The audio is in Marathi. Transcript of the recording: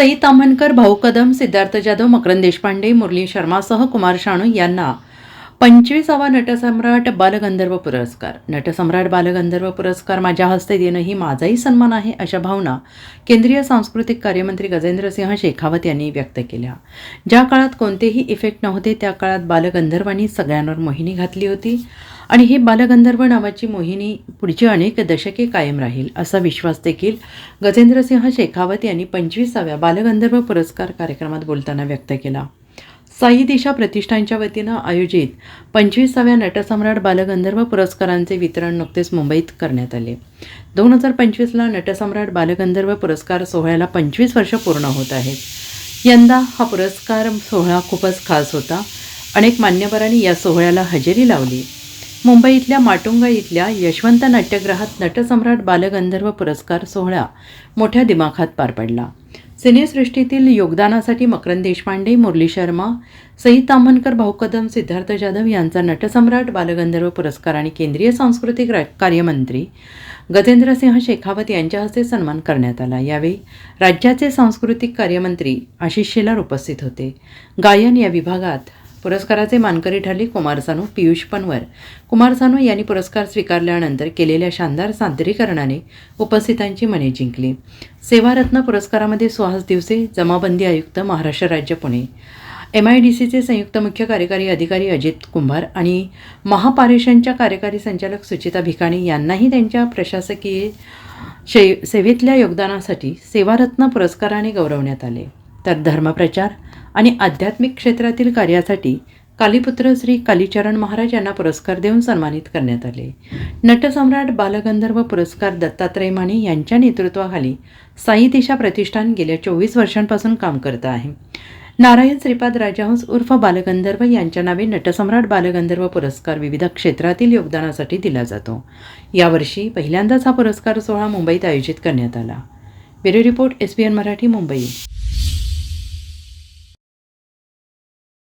सई ताम्हणकर भाऊ कदम सिद्धार्थ जाधव मकरंद देशपांडे मुरली शर्मासह कुमार शाणू यांना पंचवीसावा नटसम्राट बालगंधर्व पुरस्कार. नटसम्राट बालगंधर्व पुरस्कार माझ्या हस्ते देणं ही माझाही सन्मान आहे अशा भावना केंद्रीय सांस्कृतिक कार्यमंत्री गजेंद्रसिंह शेखावत यांनी व्यक्त केल्या. ज्या काळात कोणतेही इफेक्ट नव्हते त्या काळात बालगंधर्वांनी सगळ्यांवर मोहिनी घातली होती. आणि ही बालगंधर्व नावाची मोहिनी पुढची अनेक दशके कायम राहील असा विश्वास देखील गजेंद्रसिंह शेखावत यांनी पंचवीसाव्या बालगंधर्व पुरस्कार कार्यक्रमात बोलताना व्यक्त केला. साई दिशा प्रतिष्ठानच्या वतीनं आयोजित पंचवीसाव्या नटसम्राट बालगंधर्व पुरस्कारांचे वितरण नुकतेच मुंबईत करण्यात आले. दोन हजार पंचवीसला नटसम्राट बालगंधर्व पुरस्कार सोहळ्याला पंचवीस वर्ष पूर्ण होत आहेत. यंदा हा पुरस्कार सोहळा खूपच खास होता. अनेक मान्यवरांनी या सोहळ्याला हजेरी लावली. मुंबईतल्या माटुंगा इथल्या यशवंत नाट्यगृहात नटसम्राट बालगंधर्व पुरस्कार सोहळा मोठ्या दिमाखात पार पडला. सिनेसृष्टीतील योगदानासाठी मकरंद देशपांडे मुरली शर्मा सई तामनकर भाऊ कदम सिद्धार्थ जाधव यांचा नटसम्राट बालगंधर्व पुरस्कार आणि केंद्रीय सांस्कृतिक कार्यमंत्री गजेंद्रसिंह शेखावत यांच्या हस्ते सन्मान करण्यात आला. यावेळी राज्याचे सांस्कृतिक कार्यमंत्री आशिष शेलार उपस्थित होते. गायन या विभागात पुरस्काराचे मानकरी ठरले कुमार सानू पियुष पनवर. कुमार सानू यांनी पुरस्कार स्वीकारल्यानंतर केलेल्या शानदार सादरीकरणाने उपस्थितांची मने जिंकली. सेवारत्न पुरस्कारामध्ये सुहास दिवसे जमाबंदी आयुक्त महाराष्ट्र राज्य पुणे. एम आय डी सीचे संयुक्त मुख्य कार्यकारी अधिकारी अजित कुंभार आणि महापारेषणच्या कार्यकारी संचालक सुचिता भिकाणी यांनाही त्यांच्या प्रशासकीय शे सेवेतल्या योगदानासाठी सेवारत्न पुरस्काराने गौरवण्यात आले. तर धर्मप्रचार आणि आध्यात्मिक क्षेत्रातील कार्यासाठी कालीपुत्र श्री कालीचरण महाराज यांना पुरस्कार देऊन सन्मानित करण्यात आले. नटसम्राट बालगंधर्व पुरस्कार दत्तात्रय माने यांच्या नेतृत्वाखाली साई दिशा प्रतिष्ठान गेल्या चोवीस वर्षांपासून काम करत आहे. नारायण श्रीपाद राजहंस उर्फ बालगंधर्व यांच्या नावे नटसम्राट बालगंधर्व पुरस्कार विविध क्षेत्रातील योगदानासाठी दिला जातो. यावर्षी पहिल्यांदाच हा पुरस्कार सोहळा मुंबईत आयोजित करण्यात आला. Bureau report S B N Marathi Mumbai.